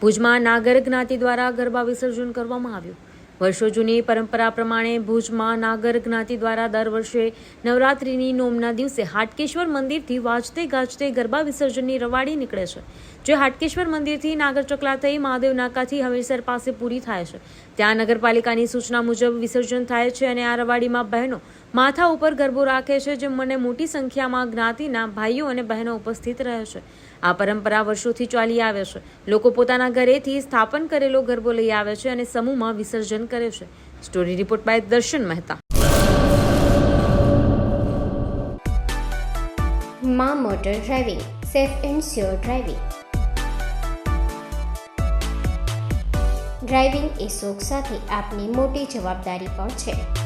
ભુજમાં નાગર જ્ઞાતિ દ્વારા ગરબા વિસર્જન કરવામાં આવ્યું. વર્ષો જૂની પરંપરા પ્રમાણે ભુજમાં નાગર જ્ઞાતિ દ્વારા દર વર્ષે નવરાત્રિની નોમના દિવસે હાટકેશ્વર મંદિરથી વાજતે ગાજતે ગરબા વિસર્જનની રવાડી નીકળે છે. જે હાટકેશ્વર મંદિરથી નાગર ચકલા થઈ મહાદેવ નાકાથી હમીરસર પાસે પૂરી થાય છે. ત્યાં નગરપાલિકાની સૂચના મુજબ વિસર્જન થાય છે અને આ રવાડીમાં બહેનો માથા ઉપર ગરબો રાખે છે, જે મને મોટી સંખ્યામાં જ્ઞાતિના ભાઈઓ અને બહેનો ઉપસ્થિત રહે છે. આ પરંપરા વર્ષોથી ચાલી આવે છે. લોકો પોતાના ઘરેથી સ્થાપન કરેલો ગરબો લઈ આવે છે અને સમૂહમાં વિસર્જન કરે છે. Story report by Darshan Mehta. મા motor driving, safe and sure driving. Driving એ શોખ સાથે આપની મોટી જવાબદારી પણ છે.